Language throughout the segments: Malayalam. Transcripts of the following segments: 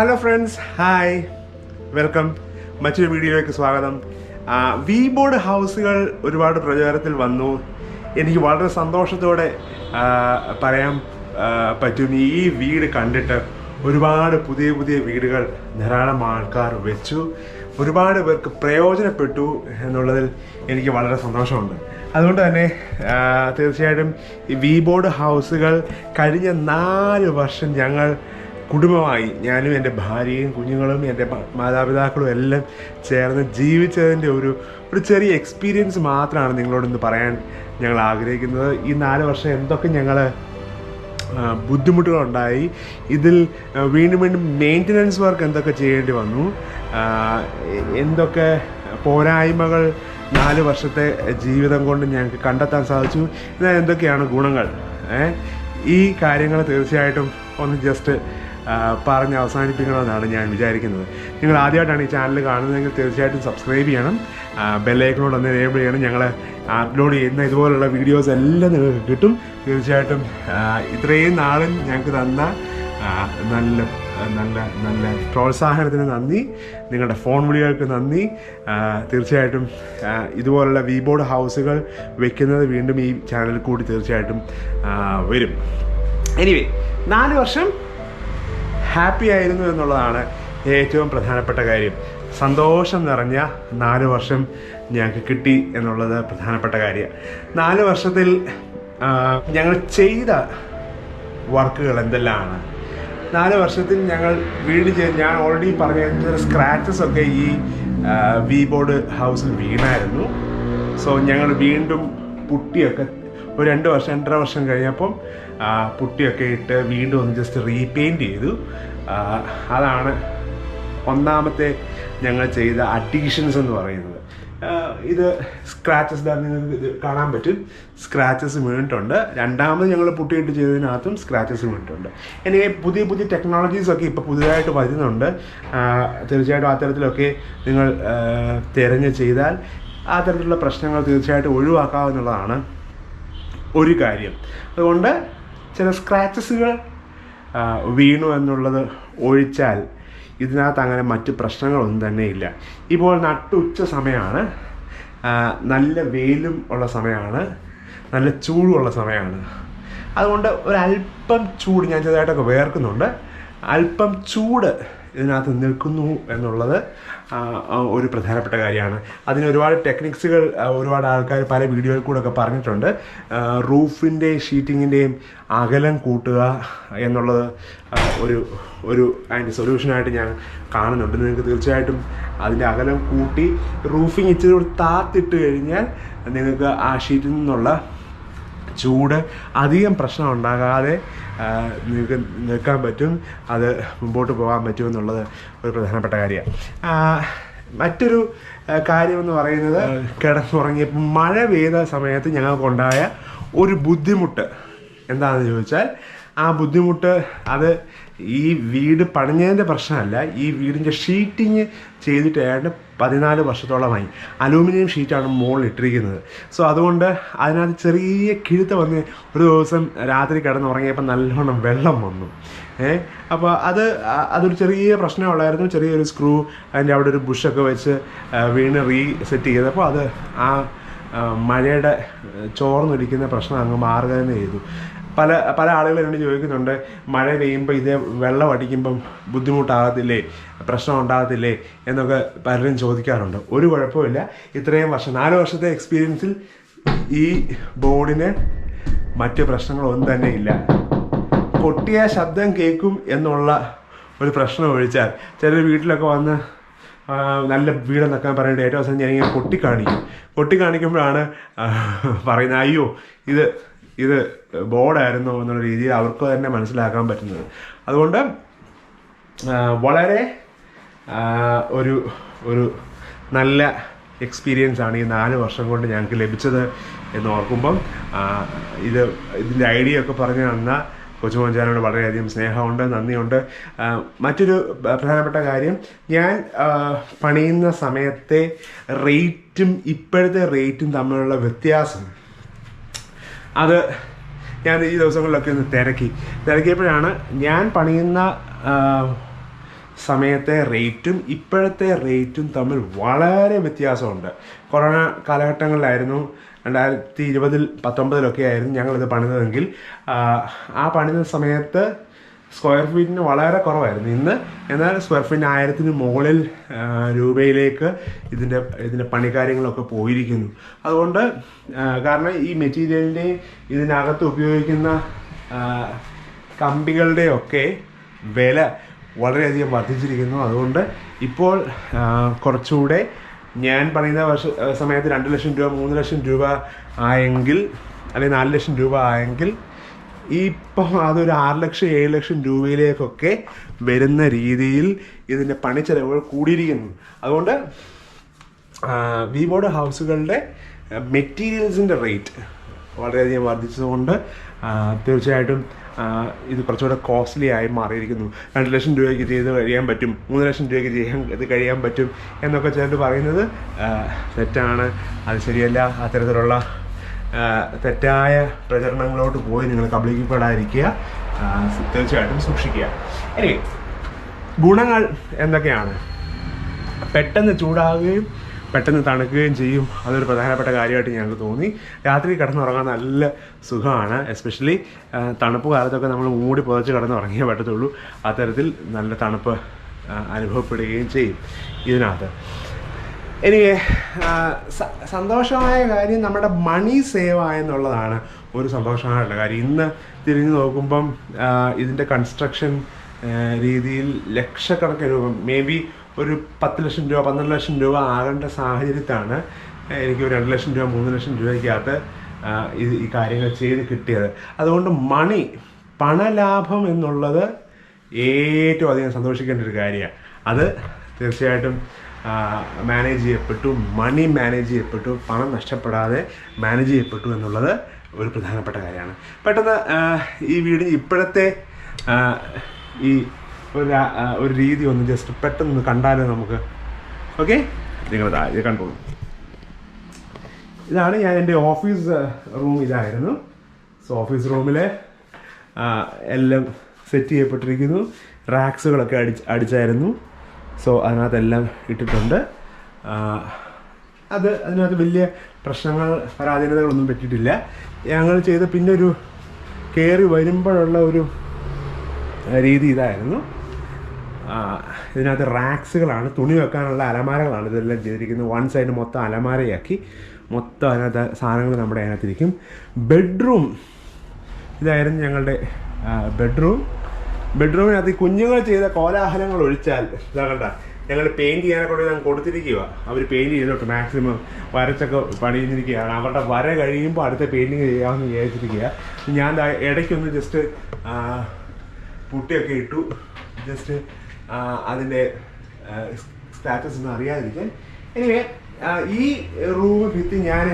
ഹലോ ഫ്രണ്ട്സ് ഹായ് വെൽക്കം മറ്റൊരു വീഡിയോയിലേക്ക് സ്വാഗതം. വി ബോർഡ് ഹൗസുകൾ ഒരുപാട് പ്രചാരത്തിൽ വന്നു. എനിക്ക് വളരെ സന്തോഷത്തോടെ പറയാൻ പറ്റും ഈ വീട് കണ്ടിട്ട് ഒരുപാട് പുതിയ പുതിയ വീടുകൾ ധാരാളം ആൾക്കാർ വെച്ചു. ഒരുപാട് പേർക്ക് പ്രയോജനപ്പെട്ടു എന്നുള്ളതിൽ എനിക്ക് വളരെ സന്തോഷമുണ്ട്. അതുകൊണ്ട് തന്നെ തീർച്ചയായിട്ടും ഈ വി ബോർഡ് ഹൗസുകൾ കഴിഞ്ഞ നാല് വർഷം ഞങ്ങൾ കുടുംബമായി ഞാനും എന്റെ ഭാര്യയും കുഞ്ഞുങ്ങളും എന്റെ മാതാപിതാക്കളും എല്ലാം ചേർന്ന് ജീവിച്ചതിന്റെ ഒരു ഒരു ചെറിയ എക്സ്പീരിയൻസ് മാത്രമാണ് നിങ്ങളോടൊന്ന് പറയാൻ ഞങ്ങൾ ആഗ്രഹിക്കുന്നത്. ഈ നാല് വർഷം എന്തൊക്കെ ഞങ്ങൾ ബുദ്ധിമുട്ടുകളുണ്ടായി. ഇതിൽ വീണ്ടും വീണ്ടും മെയിന്റനൻസ് വർക്ക് എന്തൊക്കെ ചെയ്യേണ്ടി വന്നു. എന്തൊക്കെ പോരായ്മകൾ നാല് വർഷത്തെ ജീവിതം കൊണ്ട് ഞങ്ങൾക്ക് കണ്ടെത്താൻ സാധിച്ചു. എന്നാൽ എന്തൊക്കെയാണ് ഗുണങ്ങൾ ഈ കാര്യങ്ങൾ തീർച്ചയായിട്ടും ഒന്ന് ജസ്റ്റ് പറഞ്ഞ് അവസാനിപ്പിക്കണമെന്നാണ് ഞാൻ വിചാരിക്കുന്നത്. നിങ്ങൾ ആദ്യമായിട്ടാണ് ഈ ചാനൽ കാണുന്നതെങ്കിൽ തീർച്ചയായിട്ടും സബ്സ്ക്രൈബ് ചെയ്യണം. ബെല്ലൈക്കണോട് ഒന്ന് എനേബിൾ ചെയ്യണം. ഞങ്ങൾ അപ്ലോഡ് ചെയ്യുന്ന ഇതുപോലുള്ള വീഡിയോസ് എല്ലാം നിങ്ങൾക്ക് കിട്ടും. തീർച്ചയായിട്ടും ഇത്രയും നാളും ഞങ്ങൾക്ക് തന്ന നല്ല നല്ല നല്ല പ്രോത്സാഹനത്തിന് നന്ദി. നിങ്ങളുടെ ഫോൺ വിളികൾക്ക് നന്ദി. തീർച്ചയായിട്ടും ഇതുപോലുള്ള വി ബോർഡ് ഹൗസുകൾ വെക്കുന്നത് വീണ്ടും ഈ ചാനലിൽ കൂടി തീർച്ചയായിട്ടും വരും. എനിവേ നാല് വർഷം ഹാപ്പി ആയിരുന്നു എന്നുള്ളതാണ് ഏറ്റവും പ്രധാനപ്പെട്ട കാര്യം. സന്തോഷം നിറഞ്ഞ നാല് വർഷം ഞങ്ങൾക്ക് കിട്ടി എന്നുള്ളത് പ്രധാനപ്പെട്ട കാര്യം. നാല് വർഷത്തിൽ ഞങ്ങൾ ചെയ്ത വർക്കുകൾ എന്തെല്ലാമാണ്? നാല് വർഷത്തിൽ ഞങ്ങൾ വീട് ചെയ്ത് ഞാൻ ഓൾറെഡി പറഞ്ഞ സ്ക്രാച്ചസ് ഒക്കെ ഈ വി ബോർഡ് ഹൗസിൽ വീണായിരുന്നു. സോ ഞങ്ങൾ വീണ്ടും പുട്ടിയൊക്കെ ഒരു രണ്ട് വർഷം രണ്ടര വർഷം കഴിഞ്ഞപ്പം പുട്ടിയൊക്കെ ഇട്ട് വീണ്ടും ഒന്ന് ജസ്റ്റ് റീപെയിന്റ് ചെയ്തു. അതാണ് ഒന്നാമത്തെ ഞങ്ങൾ ചെയ്ത അഡീഷൻസ് എന്ന് പറയുന്നത്. ഇത് സ്ക്രാച്ചസ് ഇത് കാണാൻ പറ്റും. സ്ക്രാച്ചസ് വീണിട്ടുണ്ട്. രണ്ടാമത് ഞങ്ങൾ പുട്ടിയിട്ട് ചെയ്തതിനകത്തും സ്ക്രാച്ചസ് വീണിട്ടുണ്ട്. എനിക്ക് പുതിയ പുതിയ ടെക്നോളജീസ് ഒക്കെ ഇപ്പോൾ പുതിയതായിട്ട് വരുന്നുണ്ട്. തീർച്ചയായിട്ടും അത്തരത്തിലൊക്കെ നിങ്ങൾ തിരഞ്ഞ് ചെയ്താൽ ആ തരത്തിലുള്ള പ്രശ്നങ്ങൾ തീർച്ചയായിട്ടും ഒഴിവാക്കാവുന്നതാണ്. ഒരു കാര്യം. അതുകൊണ്ട് ചില സ്ക്രാച്ചസുകൾ വീണു എന്നുള്ളത് ഒഴിച്ചാൽ ഇതിനകത്ത് അങ്ങനെ മറ്റ് പ്രശ്നങ്ങളൊന്നും തന്നെ ഇല്ല. ഇപ്പോൾ നട്ടുച്ച സമയമാണ് നല്ല വെയിലും ഉള്ള സമയമാണ് നല്ല ചൂടുള്ള സമയമാണ് അതുകൊണ്ട് ഒരല്പം ചൂട് ഞാൻ ചെറുതായിട്ടൊക്കെ വേർക്കുന്നുണ്ട്. അല്പം ചൂട് ഇതിനകത്ത് നിൽക്കുന്നു എന്നുള്ളത് ഒരു പ്രധാനപ്പെട്ട കാര്യമാണ്. അതിന് ഒരുപാട് ടെക്നിക്സുകൾ ഒരുപാട് ആൾക്കാർ പല വീഡിയോയിൽ കൂടെ ഒക്കെ പറഞ്ഞിട്ടുണ്ട് റൂഫിന്റെ ഷീറ്റിങ്ങിന്റെയും അകലം കൂട്ടുക എന്നുള്ളത് ഒരു ഒരു അതിന്റെ സൊല്യൂഷനായിട്ട് ഞാൻ കാണുന്നുണ്ട്. നിങ്ങൾക്ക് തീർച്ചയായിട്ടും അതിന്റെ അകലം കൂട്ടി റൂഫിങ് ഇച്ചിരി താത്തിട്ട് കഴിഞ്ഞാൽ നിങ്ങൾക്ക് ആ ഷീറ്റിൽ നിന്നുള്ള ചൂട് അധികം പ്രശ്നം ഉണ്ടാകാതെ നിങ്ങൾക്ക് നിൽക്കാൻ പറ്റും അത് മുമ്പോട്ട് പോകാൻ പറ്റും എന്നുള്ളത് ഒരു പ്രധാനപ്പെട്ട കാര്യമാണ് മറ്റൊരു കാര്യമെന്ന് പറയുന്നത് കിടന്നുറങ്ങിയപ്പോൾ മഴ പെയ്ത സമയത്ത് ഞങ്ങൾക്കുണ്ടായ ഒരു ബുദ്ധിമുട്ട് എന്താണെന്ന് ചോദിച്ചാൽ ആ ബുദ്ധിമുട്ട് അത് ഈ വീട് പണിഞ്ഞതിന്റെ പ്രശ്നമല്ല ഈ വീടിന്റെ ഷീറ്റിങ് ചെയ്തിട്ട് ഏതാണ്ട് പതിനാല് വർഷത്തോളമായി. അലൂമിനിയം ഷീറ്റാണ് മുകളിൽ ഇട്ടിരിക്കുന്നത്. സോ അതുകൊണ്ട് അതിനകത്ത് ചെറിയ കിഴുത്ത വന്ന് ഒരു ദിവസം രാത്രി കിടന്നുറങ്ങിയപ്പോൾ നല്ലോണം വെള്ളം വന്നു. ഏ അപ്പോൾ അത് അതൊരു ചെറിയ പ്രശ്നമുള്ളായിരുന്നു. ചെറിയൊരു സ്ക്രൂ അതിന്റെ അവിടെ ഒരു ബുഷൊക്കെ വെച്ച് വീണ് റീ സെറ്റ് ചെയ്തപ്പോൾ അത് ആ, മഴയുടെ ചോർന്നൊലിക്കുന്ന പ്രശ്നം അങ്ങ് മാറുക തന്നെ ചെയ്തു. പല പല ആളുകൾ എന്നോട് ചോദിക്കുന്നുണ്ട് മഴ പെയ്യുമ്പോൾ ഇത് വെള്ളം അടിക്കുമ്പം ബുദ്ധിമുട്ടാകത്തില്ലേ? പ്രശ്നം ഉണ്ടാകത്തില്ലേ എന്നൊക്കെ പലരും ചോദിക്കാറുണ്ട്. ഒരു കുഴപ്പമില്ല ഇത്രയും വർഷം നാല് വർഷത്തെ എക്സ്പീരിയൻസിൽ ഈ ബോർഡിന് മറ്റ് പ്രശ്നങ്ങളൊന്നും തന്നെ ഇല്ല. പൊട്ടിയ ശബ്ദം കേൾക്കും എന്നുള്ള ഒരു പ്രശ്നം ഒഴിച്ചാൽ ചിലർ വീട്ടിലൊക്കെ വന്ന് നല്ല വീടെന്നൊക്കെ പറയേണ്ട ഏറ്റവും അവസാനം ഞാനിങ്ങനെ പൊട്ടിക്കാണിക്കും. പൊട്ടിക്കാണിക്കുമ്പോഴാണ് പറയുന്നത് അയ്യോ ഇത് ഇത് ബോർഡായിരുന്നു എന്നുള്ള രീതിയിൽ അവർക്ക് തന്നെ മനസ്സിലാക്കാൻ പറ്റുന്നത്. അതുകൊണ്ട് വളരെ ഒരു ഒരു നല്ല എക്സ്പീരിയൻസ് ആണ് ഈ നാല് വർഷം കൊണ്ട് ഞങ്ങൾക്ക് ലഭിച്ചത് എന്ന് ഓർക്കുമ്പം ഇത് ഇതിന്റെ ഐഡിയ ഒക്കെ പറഞ്ഞു തന്ന കൊച്ചുമോഞ്ചാനോട് വളരെയധികം സ്നേഹമുണ്ട് നന്ദിയുണ്ട്. മറ്റൊരു പ്രധാനപ്പെട്ട കാര്യം ഞാൻ പണിയുന്ന സമയത്തെ റേറ്റും ഇപ്പോഴത്തെ റേറ്റും തമ്മിലുള്ള വ്യത്യാസം അത് ഞാൻ ഈ ദിവസങ്ങളിലൊക്കെ ഒന്ന് തിരക്കി. തിരക്കിയപ്പോഴാണ് ഞാൻ പണിയുന്ന സമയത്തെ റേറ്റും ഇപ്പോഴത്തെ റേറ്റും തമ്മിൽ വളരെ വ്യത്യാസമുണ്ട്. കൊറോണ കാലഘട്ടങ്ങളിലായിരുന്നു രണ്ടായിരത്തി ഇരുപതിൽ പത്തൊമ്പതിലൊക്കെ ആയിരുന്നു ഞങ്ങളിത് പണിതതെങ്കിൽ ആ, പണിത സമയത്ത് സ്ക്വയർ ഫീറ്റിന് വളരെ കുറവായിരുന്നു. ഇന്ന് എന്നാൽ സ്ക്വയർ ഫീറ്റിന് ആയിരത്തിന് മുകളിൽ രൂപയിലേക്ക് ഇതിന്റെ ഇതിന്റെ പണിക്കാര്യങ്ങളൊക്കെ പോയിരിക്കുന്നു. അതുകൊണ്ട് കാരണം ഈ മെറ്റീരിയലിന്റെയും ഇതിനകത്ത് ഉപയോഗിക്കുന്ന കമ്പികളുടെയൊക്കെ വില വളരെയധികം വർദ്ധിച്ചിരിക്കുന്നു. അതുകൊണ്ട് ഇപ്പോൾ കുറച്ചുകൂടെ ഞാൻ പറയുന്ന വർഷ സമയത്ത് രണ്ട് ലക്ഷം രൂപ മൂന്ന് ലക്ഷം രൂപ ആയെങ്കിൽ അല്ലെങ്കിൽ നാല് ലക്ഷം രൂപ ആയെങ്കിൽ ഇപ്പം അതൊരു ആറ് ലക്ഷം ഏഴ് ലക്ഷം രൂപയിലേക്കൊക്കെ വരുന്ന രീതിയിൽ ഇതിന്റെ പണിച്ചെലവുകൾ കൂടിയിരിക്കുന്നു. അതുകൊണ്ട് വി ബോർഡ് ഹൗസുകളുടെ മെറ്റീരിയൽസിന്റെ റേറ്റ് വളരെയധികം വർദ്ധിച്ചതുകൊണ്ട് തീർച്ചയായിട്ടും ഇത് കുറച്ചുകൂടെ കോസ്റ്റ്ലി ആയി മാറിയിരിക്കുന്നു. രണ്ട് ലക്ഷം രൂപയ്ക്ക് ചെയ്ത് കഴിയാൻ പറ്റും മൂന്ന് ലക്ഷം രൂപയ്ക്ക് ചെയ്യാൻ ഇത് കഴിയാൻ പറ്റും എന്നൊക്കെ ചിലർ പറയുന്നത് തെറ്റാണ് അത് ശരിയല്ല അത്തരത്തിലുള്ള തെറ്റായ പ്രചരണങ്ങളോട്ട് പോയി നിങ്ങൾ കബളിക്കപ്പെടാതിരിക്കുക. തീർച്ചയായിട്ടും സൂക്ഷിക്കുക. ഇനി ഗുണങ്ങൾ എന്തൊക്കെയാണ്? പെട്ടെന്ന് ചൂടാകുകയും പെട്ടെന്ന് തണുക്കുകയും ചെയ്യും. അതൊരു പ്രധാനപ്പെട്ട കാര്യമായിട്ട് ഞങ്ങൾക്ക് തോന്നി. രാത്രി കിടന്നുറങ്ങാൻ നല്ല സുഖമാണ്. എസ്പെഷ്യലി തണുപ്പ് കാലത്തൊക്കെ നമ്മൾ മൂടി പുതച്ച് കിടന്നുറങ്ങിയേ പറ്റത്തുള്ളൂ. അത്തരത്തിൽ നല്ല തണുപ്പ് അനുഭവപ്പെടുകയും ചെയ്യും ഇതിനകത്ത്. എനിക്ക് സന്തോഷമായ കാര്യം നമ്മുടെ മണി സേവ് ആയെന്നുള്ളതാണ് ഒരു സന്തോഷമായുള്ള കാര്യം. ഇന്ന് തിരിഞ്ഞു നോക്കുമ്പം ഇതിന്റെ കൺസ്ട്രക്ഷൻ രീതിയിൽ ലക്ഷക്കണക്കിന് രൂപ മേ ബി ഒരു പത്ത് ലക്ഷം രൂപ പന്ത്രണ്ട് ലക്ഷം രൂപ ആകേണ്ട സാഹചര്യത്താണ് എനിക്ക് ഒരു രണ്ട് ലക്ഷം രൂപ മൂന്ന് ലക്ഷം രൂപയ്ക്കകത്ത് ഇത് ഈ കാര്യങ്ങൾ ചെയ്ത് കിട്ടിയത്. അതുകൊണ്ട് മണി പണലാഭം എന്നുള്ളത് ഏറ്റവും അധികം സന്തോഷിക്കേണ്ട ഒരു കാര്യമാണ്. അത് തീർച്ചയായിട്ടും മാനേജ് ചെയ്യപ്പെട്ടു മണി മാനേജ് ചെയ്യപ്പെട്ടു പണം നഷ്ടപ്പെടാതെ മാനേജ് ചെയ്യപ്പെട്ടു എന്നുള്ളത് ഒരു പ്രധാനപ്പെട്ട കാര്യമാണ്. പെട്ടെന്ന് ഈ വീട് ഇപ്പോഴത്തെ ഈ ഒരു ഒരു രീതി ഒന്ന് ജസ്റ്റ് പെട്ടെന്ന് കണ്ടാലേ നമുക്ക്. ഓക്കെ നിങ്ങൾ കണ്ടോളൂ. ഇതാണ് ഞാൻ എന്റെ ഓഫീസ് റൂം ഇതായിരുന്നു. സോ ഓഫീസ് റൂമിൽ എല്ലാം സെറ്റ് ചെയ്യപ്പെട്ടിരിക്കുന്നു. റാക്സുകളൊക്കെ അടിച്ച് അടിച്ചായിരുന്നു. സോ അതിനകത്തെല്ലാം ഇട്ടിട്ടുണ്ട്. അത് അതിനകത്ത് വലിയ പ്രശ്നങ്ങൾ പരാധീനതകളൊന്നും പറ്റിയിട്ടില്ല ഞങ്ങൾ ചെയ്ത പിന്നെ ഒരു കയറി വരുമ്പോഴുള്ള ഒരു രീതി ഇതായിരുന്നു. ഇതിനകത്ത് റാക്സുകളാണ് തുണി വെക്കാനുള്ള അലമാരകളാണ് ഇതെല്ലാം ചെയ്തിരിക്കുന്നത്. വൺ സൈഡ് മൊത്തം അലമാരയാക്കി മൊത്തം അതിനകത്ത് സാധനങ്ങൾ നമ്മുടെ അതിനകത്തിരിക്കും. ബെഡ്റൂം ഇതായിരുന്നു ഞങ്ങളുടെ ബെഡ്റൂം. ബെഡ്റൂമിനകത്ത് ഈ കുഞ്ഞുങ്ങൾ ചെയ്ത കോലാഹലങ്ങൾ ഒഴിച്ചാൽ ഇതാ കണ്ട ഞങ്ങൾ പെയിന്റ് ചെയ്യാനെ കൊണ്ട് ഞങ്ങൾ കൊടുത്തിരിക്കുക അവർ പെയിന്റ് ചെയ്തോട്ട് മാക്സിമം വരച്ചൊക്കെ പണിഞ്ഞിരിക്കുകയാണ്. അവരുടെ വര കഴിയുമ്പോൾ അടുത്ത പെയിന്റിങ് ചെയ്യാമെന്ന് വിചാരിച്ചിരിക്കുക ഞാൻ ഇടയ്ക്കൊന്ന് ജസ്റ്റ് പുട്ടിയൊക്കെ ഇട്ടു. ജസ്റ്റ് അതിന്റെ സ്റ്റാറ്റസ് ഒന്നും അറിയാതിരിക്കാൻ. എനിവേ ഈ റൂം ഭിത്തി ഞാൻ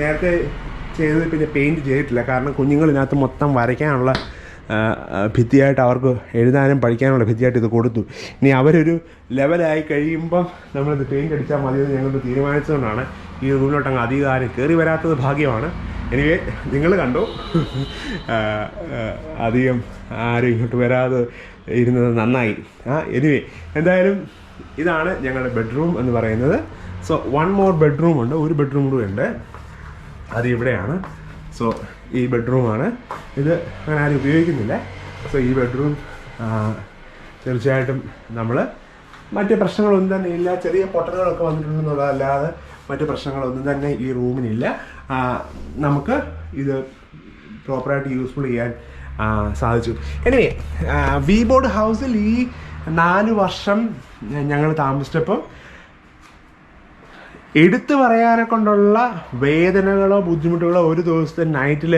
നേരത്തെ ചെയ്തത് പിന്നെ പെയിന്റ് ചെയ്തിട്ടില്ല. കാരണം കുഞ്ഞുങ്ങളിനകത്ത് മൊത്തം വരയ്ക്കാനുള്ള ഭിത്തിയായിട്ട് അവർക്ക് എഴുതാനും പഠിക്കാനുള്ള ഭിത്തിയായിട്ട് ഇത് കൊടുത്തു. ഇനി അവരൊരു ലെവലായി കഴിയുമ്പം നമ്മളിത് പെയിന്റ് അടിച്ചാൽ മതിയെന്ന് ഞങ്ങൾ തീരുമാനിച്ചതുകൊണ്ടാണ് ഈ റൂമിലോട്ട് അങ്ങ് അധികം ആരും കയറി വരാത്തത് ഭാഗ്യമാണ്. എനിവേ നിങ്ങൾ കണ്ടു? അധികം ആരും ഇങ്ങോട്ട് വരാതെ ഇരുന്നത് നന്നായി. ആ എനിവേ എന്തായാലും ഇതാണ് ഞങ്ങളുടെ ബെഡ്റൂം എന്ന് പറയുന്നത്. സോ വൺ മോർ ബെഡ്റൂം ഉണ്ട് ഒരു ബെഡ്റൂം കൂടെ ഉണ്ട്. അത് ഇവിടെയാണ്. സോ ഈ ബെഡ്റൂമാണ്. ഇത് അങ്ങനെ ആരും ഉപയോഗിക്കുന്നില്ല. സോ ഈ ബെഡ്റൂം തീർച്ചയായിട്ടും നമ്മൾ മറ്റ് പ്രശ്നങ്ങളൊന്നും തന്നെ ഇല്ല. ചെറിയ പൊട്ടലുകളൊക്കെ വന്നിട്ടുണ്ടെന്നുള്ളതല്ലാതെ മറ്റ് പ്രശ്നങ്ങളൊന്നും തന്നെ ഈ റൂമിനില്ല. നമുക്ക് ഇത് പ്രോപ്പറായിട്ട് യൂസ്ഫുൾ ചെയ്യാൻ സാധിച്ചു. എനിവേ വി ബോർഡ് ഹൗസിൽ ഈ നാല് വർഷം ഞങ്ങൾ താമസിച്ചപ്പോൾ എടുത്തു പറയാനെ കൊണ്ടുള്ള വേദനകളോ ബുദ്ധിമുട്ടുകളോ ഒരു ദിവസത്തെ നൈറ്റിൽ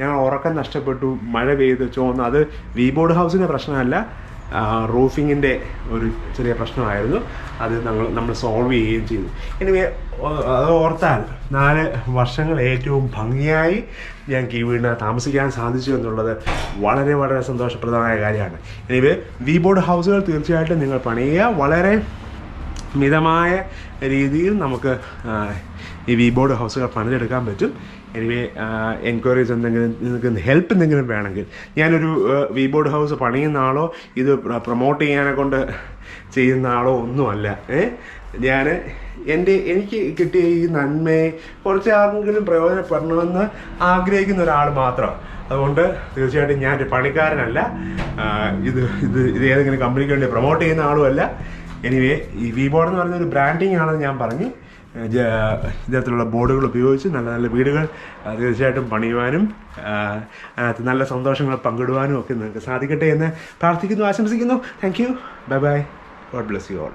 ഞങ്ങൾ ഉറക്കം നഷ്ടപ്പെട്ടു മഴ പെയ്ത് ചോന്ന് അത് വീബോർഡ് ഹൗസിന്റെ പ്രശ്നമല്ല റൂഫിങ്ങിന്റെ ഒരു ചെറിയ പ്രശ്നമായിരുന്നു. അത് ഞങ്ങൾ നമ്മൾ സോൾവ് ചെയ്യുകയും ചെയ്തു. എനിവേ അത് ഓർത്താൽ നാല് വർഷങ്ങൾ ഏറ്റവും ഭംഗിയായി ഞാൻ ഈ വീടിന് താമസിക്കാൻ സാധിച്ചു എന്നുള്ളത് വളരെ വളരെ സന്തോഷപ്രദമായ കാര്യമാണ്. എനിവേ വി ബോർഡ് ഹൗസുകൾ തീർച്ചയായിട്ടും നിങ്ങൾ പണിയുക. വളരെ മിതമായ രീതിയിൽ നമുക്ക് ഈ വി ബോർഡ് ഹൗസുകൾ പണിതെടുക്കാൻ പറ്റും. എനിവേ എൻക്വയറീസ് എന്തെങ്കിലും നിങ്ങൾക്ക് ഹെൽപ്പ് എന്തെങ്കിലും വേണമെങ്കിൽ. ഞാനൊരു വി ബോർഡ് ഹൗസ് പണിയുന്ന ആളോ ഇത് പ്രൊമോട്ട് ചെയ്യാനെ കൊണ്ട് ചെയ്യുന്ന ആളോ ഒന്നുമല്ല. ഞാൻ എന്റെ എനിക്ക് കിട്ടിയ ഈ നന്മയെ കുറച്ച് ആർക്കെങ്കിലും പ്രയോജനപ്പെടണമെന്ന് ആഗ്രഹിക്കുന്ന ഒരാൾ മാത്രം. അതുകൊണ്ട് തീർച്ചയായിട്ടും ഞാൻ പണിക്കാരനല്ല. ഇത് ഇത് ഇത് ഏതെങ്കിലും കമ്പനിക്ക് വേണ്ടി പ്രൊമോട്ട് ചെയ്യുന്ന ആളുമല്ല. എനിവേ ഈ വി ബോർഡ് എന്ന് പറയുന്ന ഒരു ബ്രാൻഡിങ് ആണെന്ന് ഞാൻ പറഞ്ഞു. ഇത്തരത്തിലുള്ള ബോർഡുകൾ ഉപയോഗിച്ച് നല്ല നല്ല വീടുകൾ തീർച്ചയായിട്ടും പണിയുവാനും അതിനകത്ത് നല്ല സന്തോഷങ്ങൾ പങ്കിടുവാനും ഒക്കെ നിങ്ങൾക്ക് സാധിക്കട്ടെ എന്ന് പ്രാർത്ഥിക്കുന്നു ആശംസിക്കുന്നു. Thank you bye bye God bless you all